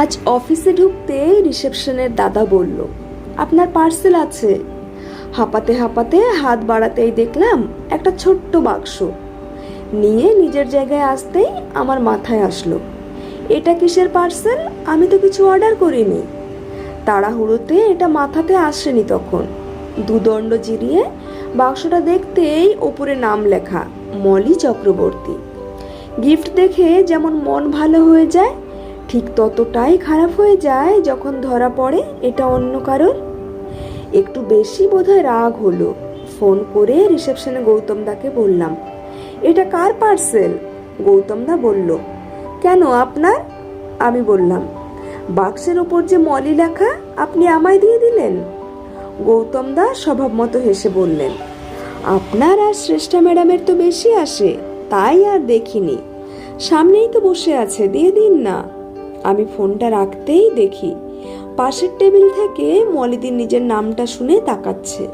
আজ অফিসে ঢুকতে রিসেপশনের দাদা বলল, আপনার পার্সেল আছে। হাঁপাতে হাঁপাতে হাত বাড়াতেই দেখলাম একটা ছোট্ট বাক্স। নিয়ে নিজের জায়গায় আসতেই আমার মাথায় আসলো, এটা কিসের পার্সেল? আমি তো কিছু অর্ডার করিনি। তাড়াহুড়োতে এটা মাথাতে আসেনি তখন। দুদণ্ড জিরিয়ে বাক্সটা দেখতেই ওপরে নাম লেখা, মলি চক্রবর্তী। গিফট দেখে যেমন মন ভালো হয়ে যায় ঠিক ততটাই খারাপ হয়ে যায় যখন ধরা পড়ে, এটা অন্য কারোর? একটু বেশি বোধহয় রাগ হলো। ফোন করে রিসেপশনে গৌতম দাকে বললাম, এটা কার পার্সেল? গৌতম দা বলল, কেন আপনার? আমি বললাম, বাক্সের ওপর যে মলি লেখা, আপনি আমায় দিয়ে দিলেন? গৌতম দা স্বভাব মতো হেসে বললেন, আপনার আর শ্রেষ্ঠা ম্যাডামের তো বেশি আসে, তাই আর দেখিনি। সামনেই তো বসে আছে, দিয়ে দিন না। আমি ফোনটা রাখতেই দেখি। পাশের টেবিল থেকে মলিদির নিজের নামটা শুনে তাকাচ্ছে।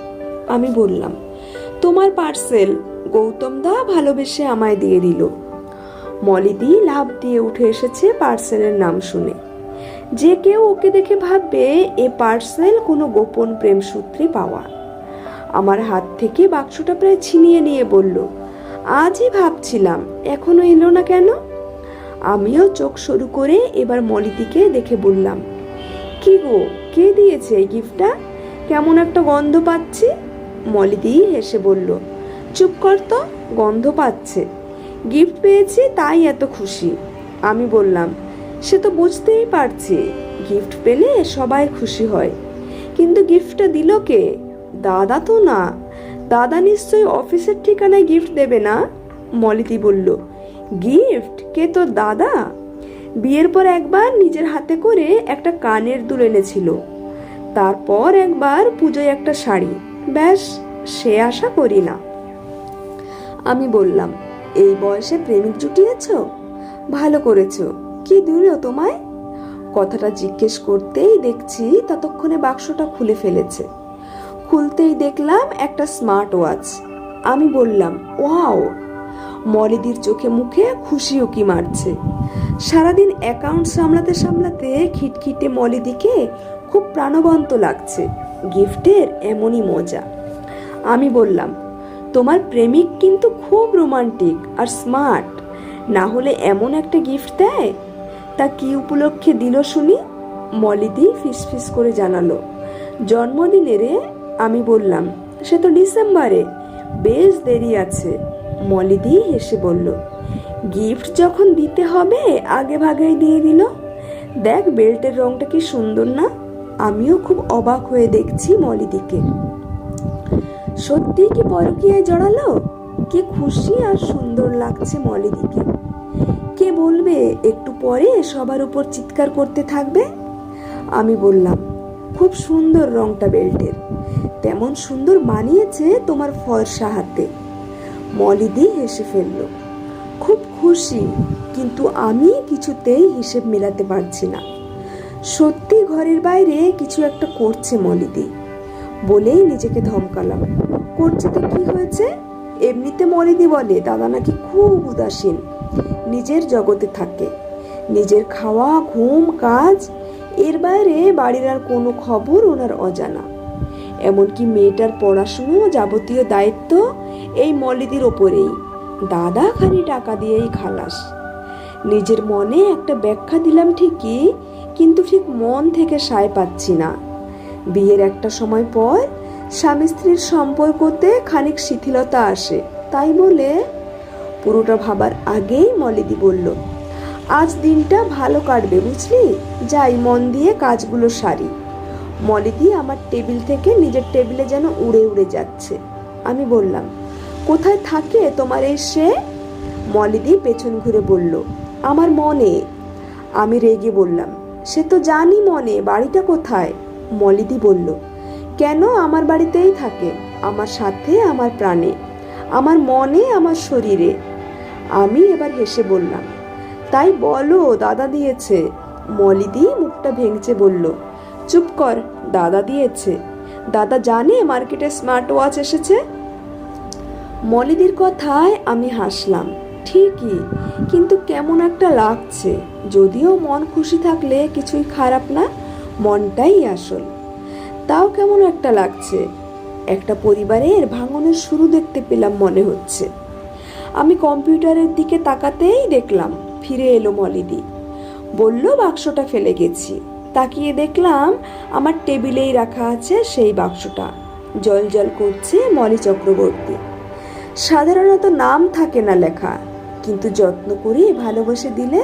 আমি বললাম, তোমার পার্সেল গৌতম দা ভালোবেসে আমায় দিয়ে দিল। মলিদি লাভ দিয়ে উঠে এসেছে পার্সেলের নাম শুনে। যে কেউ ওকে দেখে ভাববে এ পার্সেল কোনো গোপন প্রেম সূত্রে পাওয়া। আমার হাত থেকে বাক্সটা প্রায় ছিনিয়ে নিয়ে বলল, আজই ভাবছিলাম, এখনও এলো না কেন? আমিও চোখ শুরু করে এবার মলিদিকে দেখে বললাম, কি গো, কে দিয়েছে এই গিফটটা কেমন একটা গন্ধ পাচ্ছি? মলিদি হেসে বলল, চুপ কর তো, গন্ধ পাচ্ছে। গিফট পেয়েছি, তাই এত খুশি। আমি বললাম, সে তো বুঝতেই পারছি গিফট পেলে সবাই খুশি হয়। কিন্তু গিফটটা দিল কে? দাদা তো না। দাদা নিশ্চয়ই অফিসের ঠিকানায় গিফট দেবে না? মলিতি বলল গিফট কে তোর দাদা? বিয়ের পর একবার নিজের হাতে করে একটা কানের দুল এনেছিল। তারপর একবার পুজোয় একটা শাড়ি। ব্যাস, সে আশা করি না। আমি বললাম, এই বয়সে প্রেমিক জুটিয়েছ? ভালো করেছ। কি দিল তোমায়? কথাটা জিজ্ঞেস করতেই দেখছি ততক্ষণে বাক্সটা খুলে ফেলেছে। খুলতেই দেখলাম একটা স্মার্ট ওয়াচ। আমি বললাম, ওয়াও মলিদির চোখে মুখে খুশি উকি মারছে? সারাদিন অ্যাকাউন্ট সামলাতে সামলাতে খিটখিটে মলিদিকে খুব প্রাণবন্ত লাগছে, গিফটের এমনই মজা। আমি বললাম, তোমার প্রেমিক কিন্তু খুব রোমান্টিক আর স্মার্ট না হলে এমন একটা গিফট দেয়? তা কি উপলক্ষে দিল শুনি? মলিদি ফিসফিস করে জানালো জন্মদিনে রে আমি বললাম, সে তো ডিসেম্বরে, বেশ দেরি আছে। মলিদি হেসে বলল, গিফট যখন দিতে হবে, আগে ভাগেই দিয়ে দিল। দেখ, বেল্টের রংটা কি সুন্দর না? আমিও খুব অবাক হয়ে দেখছি মলিদিকে। সত্যি কি পরকীয়ায় জড়ালো? কি খুশি আর সুন্দর লাগছে মলিদিকে। কে বলবে, একটু পরে সবার উপর চিৎকার করতে থাকবে? আমি বললাম, খুব সুন্দর রংটা বেল্টের। তেমন সুন্দর মানিয়েছে তোমার ফর্সা হাতে। মলিদি হেসে ফেলল, খুব খুশি, কিন্তু আমি কিছুতেই হিসেব মেলাতে পারছি না। সত্যি ঘরের বাইরে কিছু একটা করছে মলিদি বলেই নিজেকে ধমকালাম। করছে তো কি হয়েছে? এমনিতে মলিদি বলে, দাদা নাকি খুব উদাসীন, নিজের জগতে থাকে, নিজের খাওয়া, ঘুম, কাজ, এর বাইরে বাড়ির আর কোনো খবর ওনার অজানা। এমনকি মেয়েটার পড়াশুনো যাবতীয় দায়িত্ব এই মলিদির ওপরেই। দাদা খালি টাকা দিয়েই খালাস। নিজের মনে একটা ব্যাখ্যা দিলাম ঠিকই, কিন্তু ঠিক মন থেকে সায় পাচ্ছি না। বিয়ের একটা সময় পর স্বামী স্ত্রীর সম্পর্কতে খানিক শিথিলতা আসে, তাই বলে পুরোটা ভাবার আগেই মলিদি বলল, আজ দিনটা ভালো কাটবে, বুঝলি? যাই, মন দিয়ে কাজগুলো সারি। মলিদি আমার টেবিল থেকে নিজের টেবিলে যেন উড়ে উড়ে যাচ্ছে। আমি বললাম, কোথায় থাকে তোমার এই সে? মলিদি পেছন ঘুরে বলল, আমার মনে। আমি রেগে বললাম, সে তো জানি মনে, বাড়িটা কোথায়? মলিদি বলল, কেন আমার বাড়িতেই থাকে? আমার সাথে, আমার প্রাণে। আমার মনে, আমার শরীরে। আমি এবার হেসে বললাম, তাই বলো, দাদা দিয়েছে। মলিদি মুখটা ভেঙচে বলল চুপ কর, দাদা দিয়েছে। দাদা জানে মার্কেটে স্মার্ট ওয়াচ এসেছে? মলিদির কথায় আমি হাসলাম। ঠিকই, কিন্তু কেমন একটা লাগছে। যদিও মন খুশি থাকলে কিছুই খারাপ না, মনটাই আসল। তাও কেমন একটা লাগছে। একটা পরিবারের ভাঙনের শুরু দেখতে পেলাম মনে হচ্ছে। আমি কম্পিউটারের দিকে তাকাতেই দেখলাম, ফিরে এলো মলিদি বলল, বাক্সটা ফেলে গেছি। তাকিয়ে দেখলাম আমার টেবিলেই রাখা আছে সেই বাক্সটা। জল জল করছে মলি চক্রবর্তী। সাধারণত নাম থাকে না লেখা, কিন্তু যত্ন করে ভালোবেসে দিলে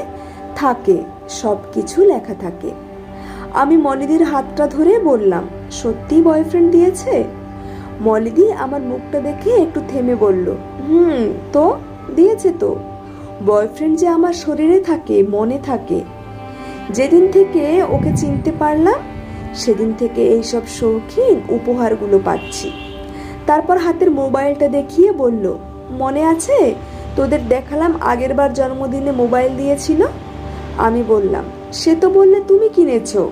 থাকে সব কিছু লেখা থাকে। আমি মলিদির হাতটা ধরে বললাম সত্যি বয়ফ্রেন্ড দিয়েছে? মলিদি আমার মুখটা দেখে একটু থেমে বলল, হুম, তো? দিয়েছে তো। বয়ফ্রেন্ড যে আমার শরীরে থাকে, মনে থাকে যেদিন থেকে ওকে চিনতে পারলাম, সেদিন থেকে এইসব শৌখিন উপহারগুলো পাচ্ছি। তারপর হাতের মোবাইলটা দেখিয়ে বলল, মনে আছে? তোদের দেখালাম আগেরবার জন্মদিনে মোবাইল দিয়েছিল? আমি বললাম, সে তো বললে তুমি কিনেছো।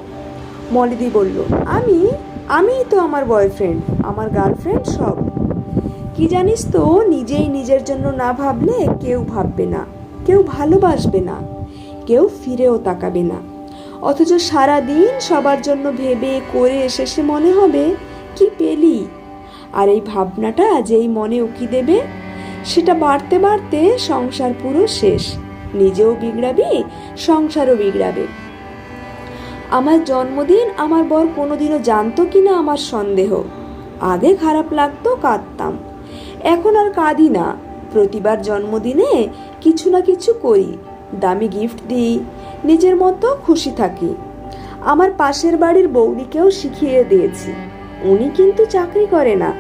মলিদি বলল, আমি? আমিই তো আমার বয়ফ্রেন্ড, আমার গার্লফ্রেন্ড সব। কি জানিস তো, নিজেই নিজের জন্য না ভাবলে কেউ ভাববে না, কেউ ভালোবাসবে না। কেউ ফিরেও তাকাবে না। অথচ সারা দিন সবার জন্য ভেবে করে শেষে মনে হবে, কি পেলি? আর এই ভাবনাটা যেই মনে উকি দেবে, সেটা বাড়তে বাড়তে সংসার পুরো শেষ। নিজেও বিগড়াবি, সংসারও বিগড়াবে। আমার জন্মদিন আমার বর কোনোদিনও জানতো কি না আমার সন্দেহ। আগে খারাপ লাগতো, কাঁদতাম। এখন আর কাঁদি না। প্রতিবার জন্মদিনে কিছু না কিছু করি। দামি গিফট দিই, নিজের মতো খুশি থাকি। আমার পাশের বাড়ির বৌদিকেও শিখিয়ে দিয়েছি। উনি কিন্তু চাকরি করে না,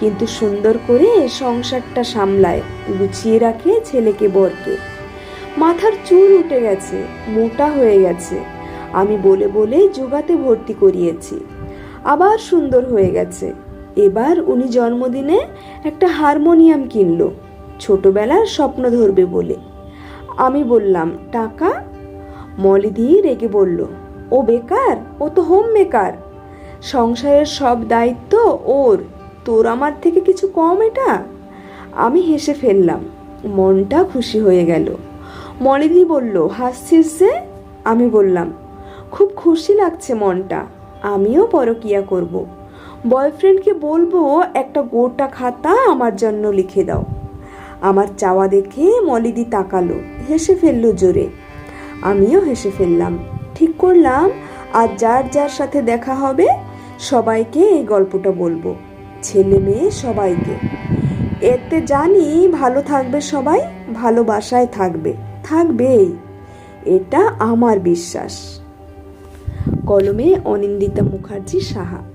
কিন্তু সুন্দর করে সংসারটা সামলায়, গুছিয়ে রাখে ছেলেকে, বরকে। মাথার চুল উঠে গেছে, মোটা হয়ে গেছে। আমি বলে বলে যোগাতে ভর্তি করিয়েছি। আবার সুন্দর হয়ে গেছে। এবার উনি জন্মদিনে একটা হারমোনিয়াম কিনল। ছোটবেলার স্বপ্ন ধরবে বলে। আমি বললাম, টাকা? মলিদি রেগে বলল, ও বেকার? ও তো হোম মেকার সংসারের সব দায়িত্ব ওর। তোর আমার থেকে কিছু কম এটা? আমি হেসে ফেললাম। মনটা খুশি হয়ে গেল। মলিদি বলল, হাসছিস যে? আমি বললাম, খুব খুশি লাগছে মনটা। আমিও পরকিয়া করব। বয়ফ্রেন্ডকে বলব, একটা গোটা খাতা আমার জন্য লিখে দাও। আমার চাওয়া দেখে মলিদি তাকালো। হেসে ফেলল জোরে। আমিও হেসে ফেললাম। ঠিক করলাম, আর যার যার সাথে দেখা হবে, সবাইকে এই গল্পটা বলব। ছেলে মেয়ে সবাইকে। এতে জানি ভালো থাকবে সবাই, ভালোবাসায় থাকবে। থাকবেই। এটা আমার বিশ্বাস। কলমে অনিন্দিতা মুখার্জি সাহা।